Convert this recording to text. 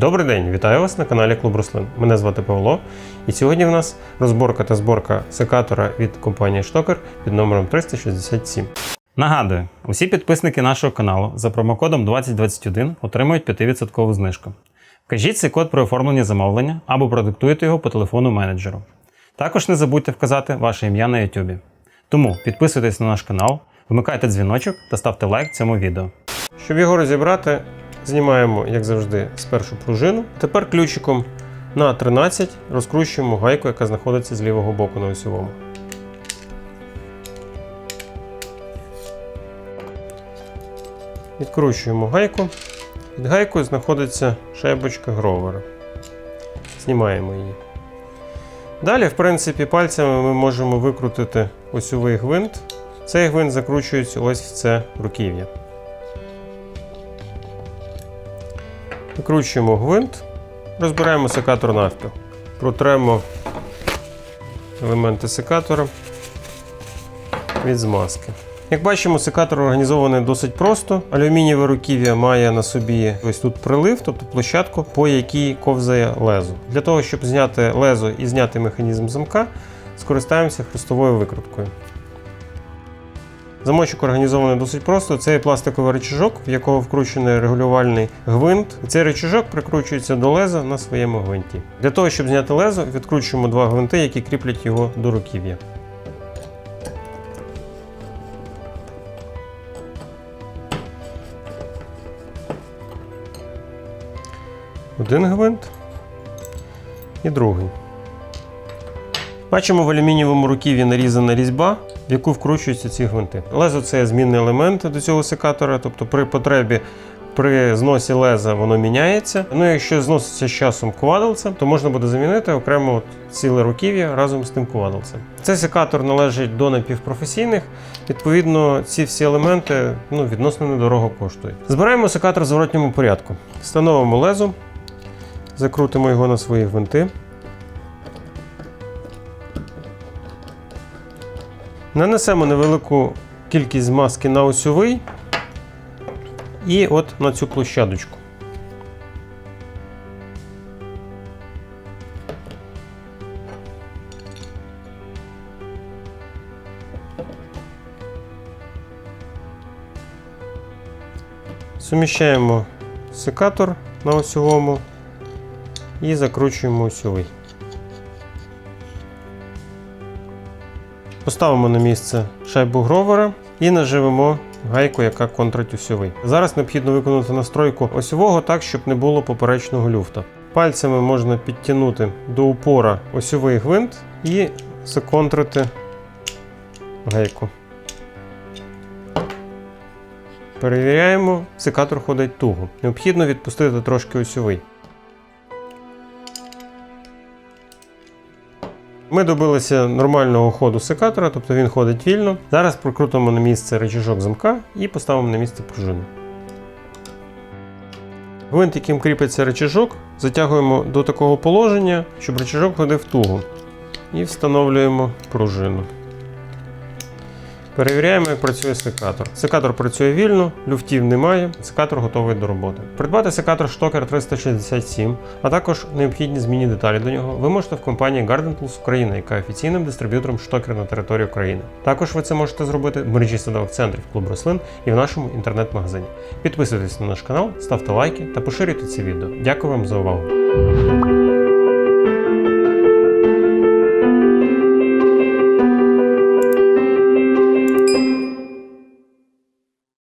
Добрий день, вітаю вас на каналі Клуб Рослин. Мене звати Павло, і сьогодні в нас розборка та зборка секатора від компанії Штокер під номером 367. Нагадую, усі підписники нашого каналу за промокодом 2021 отримують 5% знижку. Вкажіть цей код при оформленні замовлення або продиктуйте його по телефону менеджеру. Також не забудьте вказати ваше ім'я на YouTube. Тому підписуйтесь на наш канал, вмикайте дзвіночок та ставте лайк цьому відео. Щоб його розібрати, знімаємо, як завжди, спершу пружину. Тепер ключиком на 13 розкручуємо гайку, яка знаходиться з лівого боку на осьовому. Відкручуємо гайку. Під гайкою знаходиться шайбочка гровера. Знімаємо її. Далі, в принципі, пальцями ми можемо викрутити осьовий гвинт. Цей гвинт закручується ось в це руків'я. Викручуємо гвинт, розбираємо секатор навпіл. Протремо елементи секатора від змазки. Як бачимо, секатор організований досить просто. Алюмінієве руків'я має на собі ось тут прилив, тобто площадку, по якій ковзає лезо. Для того, щоб зняти лезо і зняти механізм замка, скористаємося хрестовою викруткою. Замочок організований досить просто. Це пластиковий рычажок, в якого вкручений регулювальний гвинт. Цей рычажок прикручується до леза на своєму гвинті. Для того, щоб зняти лезо, відкручуємо два гвинти, які кріплять його до руків'я. Один гвинт і другий. Бачимо в алюмінієвому руків'ї нарізана різьба, в яку вкручуються ці гвинти. Лезо це змінний елемент до цього секатора, тобто при потребі. При зносі леза воно міняється. Ну, якщо зноситься з часом квадлцем, то можна буде замінити окремо от ціле руків'я разом з тим квадлцем. Цей секатор належить до напівпрофесійних. Відповідно, ці всі елементи ну, відносно недорого коштують. Збираємо секатор в зворотньому порядку. Встановимо лезо, закрутимо його на свої гвинти. Нанесемо невелику кількість змазки на осьовий і от на цю площадочку. Суміщаємо секатор на осьовому і закручуємо осьовий. Поставимо на місце шайбу гровера і наживемо гайку, яка контрить осьовий. Зараз необхідно виконати настройку осьового так, щоб не було поперечного люфта. Пальцями можна підтягнути до упора осьовий гвинт і законтрити гайку. Перевіряємо, секатор ходить туго. Необхідно відпустити трошки осьовий. Ми добилися нормального ходу секатора, тобто він ходить вільно. Зараз прокрутимо на місце рычажок замка і поставимо на місце пружину. Гвинт, яким кріпиться рычажок, затягуємо до такого положення, щоб рычажок ходив туго. І встановлюємо пружину. Перевіряємо, як працює секатор. Секатор працює вільно, люфтів немає, секатор готовий до роботи. Придбати секатор Штокер 367, а також необхідні змінні деталі до нього, ви можете в компанії Garden Tools Україна, яка є офіційним дистриб'ютором штокер на території України. Також ви це можете зробити в мережі садових центрів клуб рослин і в нашому інтернет-магазині. Підписуйтесь на наш канал, ставте лайки та поширюйте це відео. Дякую вам за увагу.